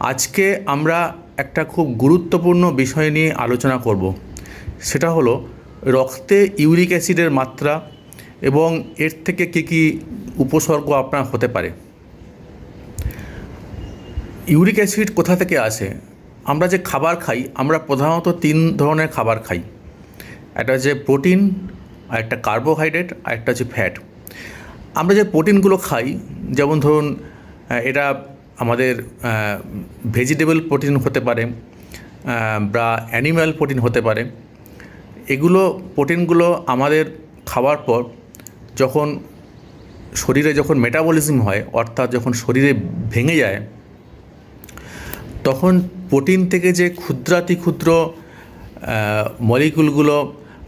আজকে আমরা একটা খুব গুরুত্বপূর্ণ বিষয় নিয়ে আলোচনা করব। সেটা হলো, রক্তে ইউরিক অ্যাসিডের মাত্রা এবং এর থেকে কী কী উপসর্গ আপনার হতে পারে। ইউরিক অ্যাসিড কোথা থেকে আসে? আমরা যে খাবার খাই, আমরা প্রধানত তিন ধরনের খাবার খাই। একটা হচ্ছে প্রোটিন, আর একটা কার্বোহাইড্রেট, আর একটা হচ্ছে ফ্যাট। আমরা যে প্রোটিনগুলো খাই, যেমন ধরুন এটা আমাদের ভেজিটেবল প্রোটিন হতে পারে বা অ্যানিম্যাল প্রোটিন হতে পারে। এগুলো প্রোটিনগুলো আমাদের খাওয়ার পর যখন শরীরে যখন মেটাবলিজম হয়, অর্থাৎ যখন শরীরে ভেঙে যায়, তখন প্রোটিন থেকে যে ক্ষুদ্রাতি ক্ষুদ্র মলিকুলগুলো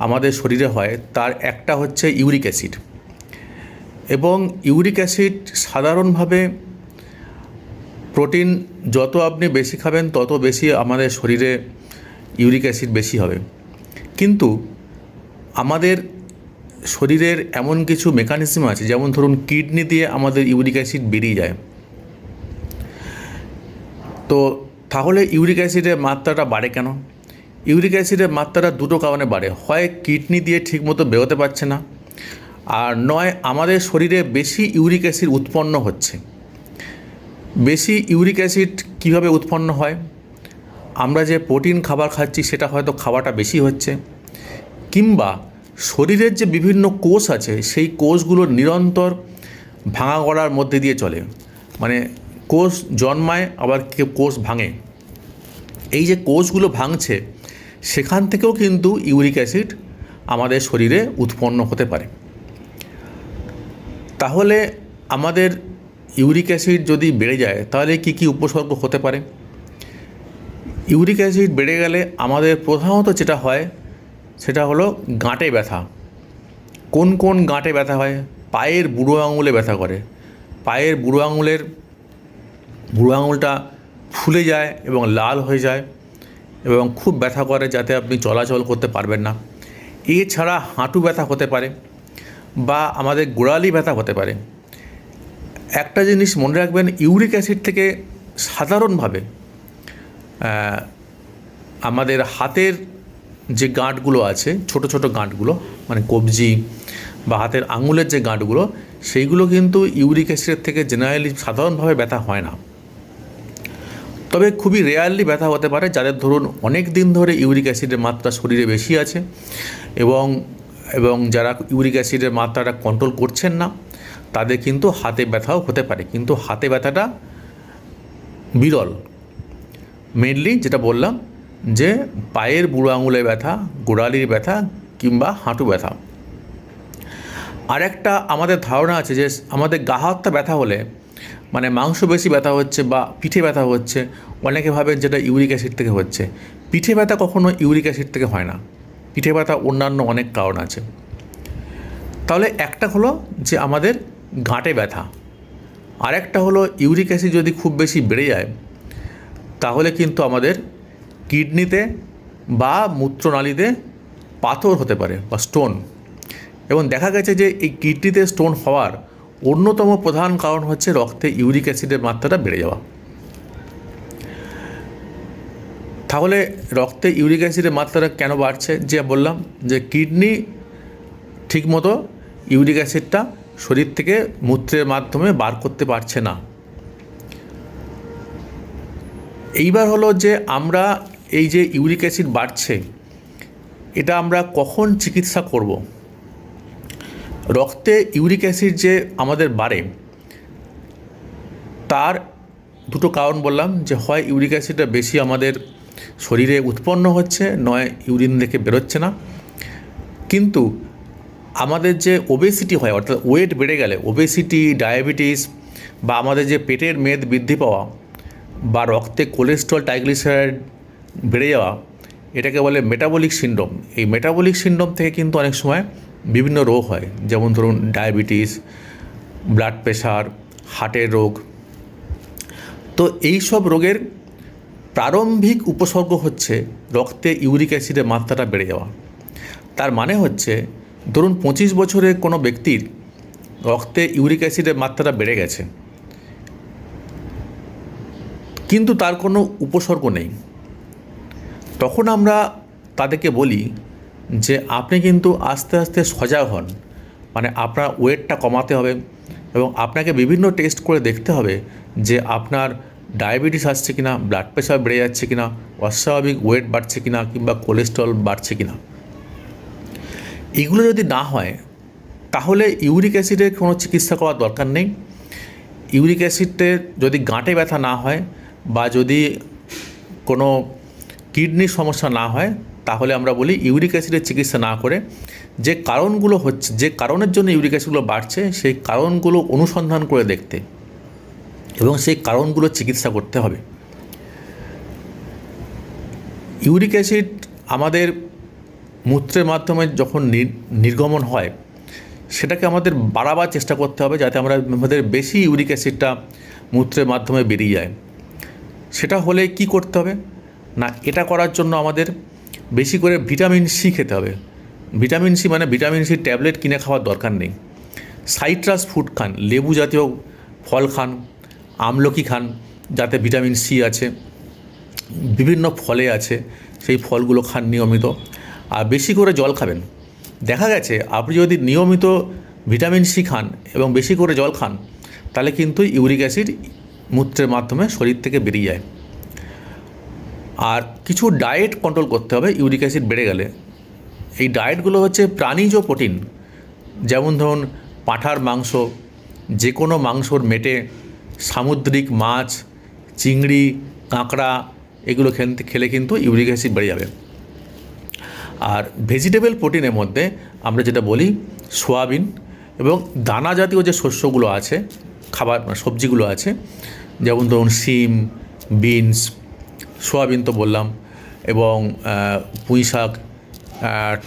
আমাদের শরীরে হয়, তার একটা হচ্ছে ইউরিক অ্যাসিড এবং ইউরিক অ্যাসিড সাধারণভাবে প্রোটিন যত আপনি বেশি খাবেন, তত বেশি আমাদের শরীরে ইউরিক অ্যাসিড বেশি হবে। কিন্তু আমাদের শরীরের এমন কিছু মেকানিজম আছে, যেমন ধরুন কিডনি দিয়ে আমাদের ইউরিক অ্যাসিড বেরিয়ে যায়। তো তাহলে ইউরিক অ্যাসিডের মাত্রাটা বাড়ে কেন? ইউরিক অ্যাসিডের মাত্রাটা দুটো কারণে বাড়ে। হয় কিডনি দিয়ে ঠিকমতো বেরোতে পারছে না, আর নয় আমাদের শরীরে বেশি ইউরিক অ্যাসিড উৎপন্ন হচ্ছে। বেশি ইউরিক অ্যাসিড কীভাবে উৎপন্ন হয়? আমরা যে প্রোটিন খাবার খাচ্ছি, সেটা হয়তো খাওয়াটা বেশি হচ্ছে। কিংবা শরীরের যে বিভিন্ন কোষ আছে, সেই কোষগুলো নিরন্তর ভাঙা গড়ার মধ্যে দিয়ে চলে। মানে কোষ জন্মায়, আবার কেউ কোষ ভাঙে। এই যে কোষগুলো ভাঙছে, সেখান থেকেও কিন্তু ইউরিক অ্যাসিড আমাদের শরীরে উৎপন্ন হতে পারে। তাহলে আমাদের ইউরিক অ্যাসিড যদি বেড়ে যায়, তাহলে কি কি উপসর্গ হতে পারে? ইউরিক অ্যাসিড বেড়ে গেলে আমাদের প্রধানত যেটা হয়, সেটা হলো গাঁটে ব্যথা। কোন কোন গাঁটে ব্যথা হয়? পায়ের বুড়ো আঙুলে ব্যথা করে। পায়ের বুড়ো আঙুলের, বুড়ো আঙুলটা ফুলে যায় এবং লাল হয়ে যায় এবং খুব ব্যথা করে যাতে আপনি চলাচল করতে পারবেন না। এছাড়া হাঁটু ব্যথা হতে পারে বা আমাদের গোড়ালি ব্যথা হতে পারে। একটা জিনিস মনে রাখবেন, ইউরিক অ্যাসিড থেকে সাধারণভাবে আমাদের হাতের যে গাঁটগুলো আছে, ছোট ছোট গাঁটগুলো মানে কবজি বা হাতের আঙুলের যে গাঁটগুলো, সেইগুলো কিন্তু ইউরিক অ্যাসিডের থেকে জেনারেলি সাধারণভাবে ব্যথা হয় না। তবে খুবই রেয়ারলি ব্যথা হতে পারে, যাদের ধরুন অনেক দিন ধরে ইউরিক অ্যাসিডের মাত্রা শরীরে বেশি আছে এবং এবং যারা ইউরিক অ্যাসিডের মাত্রাটা কন্ট্রোল করছেন না তাদের কিন্তু হাতে ব্যথাও হতে পারে। কিন্তু হাতে ব্যথাটা বিরল। মেনলি যেটা বললাম যে পায়ের বুড়ো আঙুলে ব্যথা, গোড়ালির ব্যথা কিংবা হাঁটু ব্যথা। আর একটা আমাদের ধারণা আছে যে আমাদের গা হাতটা ব্যথা হলে মানে মাংস বেশি ব্যথা হচ্ছে বা পিঠে ব্যথা হচ্ছে, অনেকে ভাবেন যেটা ইউরিক অ্যাসিড থেকে হচ্ছে। পিঠে ব্যথা কখনো ইউরিক অ্যাসিড থেকে হয় না। পিঠে ব্যথা অন্যান্য অনেক কারণ আছে। তাহলে একটা হলো যে আমাদের গাঁটে ব্যথা। আরেকটা হলো ইউরিক অ্যাসিড যদি খুব বেশি বেড়ে যায়, তাহলে কিন্তু আমাদের কিডনিতে বা মূত্রনালীতে পাথর হতে পারে বা স্টোন এবং দেখা গেছে যে এই কিডনিতে স্টোন হওয়ার অন্যতম প্রধান কারণ হচ্ছে রক্তে ইউরিক অ্যাসিডের মাত্রাটা বেড়ে যাওয়া। তাহলে রক্তে ইউরিক অ্যাসিডের মাত্রাটা কেন বাড়ছে? যে বললাম যে কিডনি ঠিকমতো ইউরিক অ্যাসিডটা শরীর থেকে মূত্রের মাধ্যমে বার করতে পারছে না। এইবার হলো যে আমরা এই যে ইউরিক অ্যাসিড বাড়ছে, এটা আমরা কখন চিকিৎসা করব? রক্তে ইউরিক অ্যাসিড যে আমাদের বাড়ে, তার দুটো কারণ বললাম যে হয় ইউরিক অ্যাসিডটা বেশি আমাদের শরীরে উৎপন্ন হচ্ছে, নয় ইউরিন থেকে বেরোচ্ছে না। কিন্তু আমাদের যে ওবেসিটি হয়, অর্থাৎ ওয়েট বেড়ে গেলে ওবেসিটি ডায়াবেটিস বা আমাদের যে পেটের মেদ বৃদ্ধি পাওয়া বা রক্তে কোলেস্ট্রল ট্রাইগ্লিসারাইড বেড়ে যাওয়া, এটাকে বলে মেটাবলিক সিন্ড্রোম এই মেটাবলিক সিন্ড্রোম থেকে কিন্তু অনেক সময় বিভিন্ন রোগ হয়। যেমন ধরুন ডায়াবেটিস ব্লাড প্রেশার হার্টের রোগ। তো এই সব রোগের প্রারম্ভিক উপসর্গ হচ্ছে রক্তে ইউরিক অ্যাসিডের মাত্রাটা বেড়ে যাওয়া। তার মানে হচ্ছে ধরুন পঁচিশ বছরের কোনো ব্যক্তির রক্তে ইউরিক অ্যাসিডের মাত্রাটা বেড়ে গেছে। কিন্তু তার কোনো উপসর্গ নেই। তখন আমরা তাদেরকে বলি যে, আপনি কিন্তু আস্তে আস্তে সজাগ হন। মানে আপনার ওয়েটটা কমাতে হবে এবং আপনাকে বিভিন্ন টেস্ট করে দেখতে হবে যে, আপনার ডায়াবেটিস আসছে কিনা, ব্লাড প্রেশার বেড়ে যাচ্ছে কিনা, অস্বাভাবিক ওয়েট বাড়ছে কিনা কিংবা কোলেস্ট্রল বাড়ছে কিনা। এগুলো যদি না হয়, তাহলে ইউরিক অ্যাসিডের কোনো চিকিৎসা করার দরকার নেই। ইউরিক অ্যাসিডের যদি গাঁটে ব্যথা না হয় বা যদি কোনো কিডনির সমস্যা না হয়, তাহলে আমরা বলি ইউরিক অ্যাসিডের চিকিৎসা না করে। যে কারণগুলো হচ্ছে, যে কারণের জন্য ইউরিক অ্যাসিডগুলো বাড়ছে, সেই কারণগুলো অনুসন্ধান করে দেখতে এবং সেই কারণগুলো চিকিৎসা করতে হবে। ইউরিক অ্যাসিড আমাদের মূত্রের মাধ্যমে যখন নির- নির্গমন হয়, সেটাকে আমাদের বাড়াবার চেষ্টা করতে হবে যাতে আমরা আমাদের বেশি ইউরিক অ্যাসিডটা মূত্রের মাধ্যমে বেরিয়ে যায়। সেটা হলে কি করতে হবে? না, এটা করার জন্য আমাদের বেশি করে ভিটামিন সি খেতে হবে। ভিটামিন সি মানে ভিটামিন সি ট্যাবলেট কিনে খাওয়ার দরকার নেই। সাইট্রাস ফুড খান, লেবু জাতীয় ফল খান, আমলকি খান, যাতে ভিটামিন সি আছে, বিভিন্ন ফলে আছে, সেই ফলগুলো খান নিয়মিত। আর বেশি করে জল খাবেন। দেখা গেছে, আপনি যদি নিয়মিত ভিটামিন সি খান এবং বেশি করে জল খান, তাহলে কিন্তু ইউরিক অ্যাসিড মূত্রের মাধ্যমে শরীর থেকে বেরিয়ে যায়। আর কিছু ডায়েট কন্ট্রোল করতে হবে, ইউরিক অ্যাসিড বেড়ে গেলে। এই ডায়েটগুলো হচ্ছে প্রাণীজ প্রোটিন। যেমন ধরুন, পাঁঠার মাংস যে কোনো মাংসর মেটে, সামুদ্রিক মাছ, চিংড়ি, কাঁকড়া, এগুলো খেলে কিন্তু ইউরিক অ্যাসিড বেড়ে যাবে। আর ভেজিটেবল প্রোটিনের মধ্যে আমরা যেটা বলি সোয়াবিন এবং দানা জাতীয় যে শস্যগুলো আছে, খাবার মানে সবজিগুলো আছে, যেমন ধরুন শিম, বিনস, সোয়াবিন তো বললাম এবং পুঁই শাক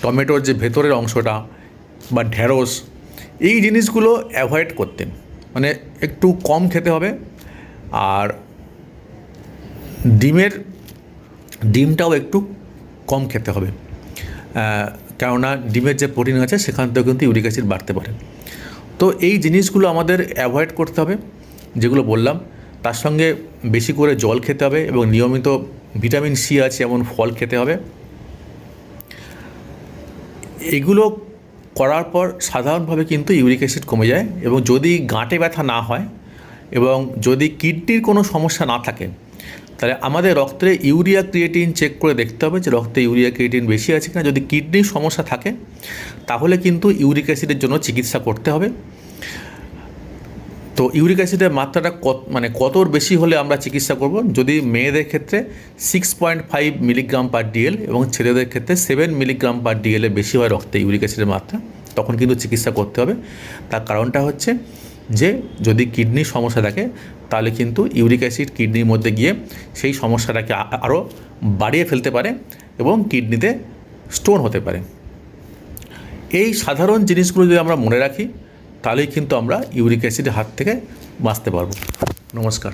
টমেটোর যে ভেতরের অংশটা বা ঢ্যাঁড়স এই জিনিসগুলো অ্যাভয়েড করতেন মানে একটু কম খেতে হবে আর ডিমের, ডিমটাও একটু কম খেতে হবে। কেননা ডিমের যে প্রোটিন আছে, সেখান থেকেও কিন্তু ইউরিক অ্যাসিড বাড়তে পারে। তো এই জিনিসগুলো আমাদের অ্যাভয়েড করতে হবে, যেগুলো বললাম। তার সঙ্গে বেশি করে জল খেতে হবে এবং নিয়মিত ভিটামিন সি আছে, এমন ফল খেতে হবে। এগুলো করার পর সাধারণভাবে কিন্তু ইউরিক অ্যাসিড কমে যায় এবং যদি গাঁটে ব্যথা না হয় এবং যদি কিডনির কোনো সমস্যা না থাকে তাহলে আমাদের রক্তে ইউরিয়া ক্রিয়েটিন চেক করে দেখতে হবে যে রক্তে ইউরিয়া ক্রিয়েটিন বেশি আছে কিনা। যদি কিডনির সমস্যা থাকে, তাহলে কিন্তু ইউরিক অ্যাসিডের জন্য চিকিৎসা করতে হবে। তো ইউরিক অ্যাসিডের মাত্রাটা কত মানে কতর বেশি হলে আমরা চিকিৎসা করব? যদি মেয়েদের ক্ষেত্রে six point five milligram per DL এবং ছেলেদের ক্ষেত্রে সেভেন মিলিগ্রাম পার ডিএলে বেশি হয় রক্তে ইউরিক অ্যাসিডের মাত্রা, তখন কিন্তু চিকিৎসা করতে হবে। তার কারণটা হচ্ছে যে যদি কিডনির সমস্যা থাকে, তাহলে কিন্তু ইউরিক অ্যাসিড কিডনির মধ্যে গিয়ে সেই সমস্যাটাকে আরও বাড়িয়ে ফেলতে পারে এবং কিডনিতে স্টোন হতে পারে। এই সাধারণ জিনিসগুলো যদি আমরা মনে রাখি, তাহলেই কিন্তু আমরা ইউরিক অ্যাসিডের হাত থেকে বাঁচতে পারব। নমস্কার।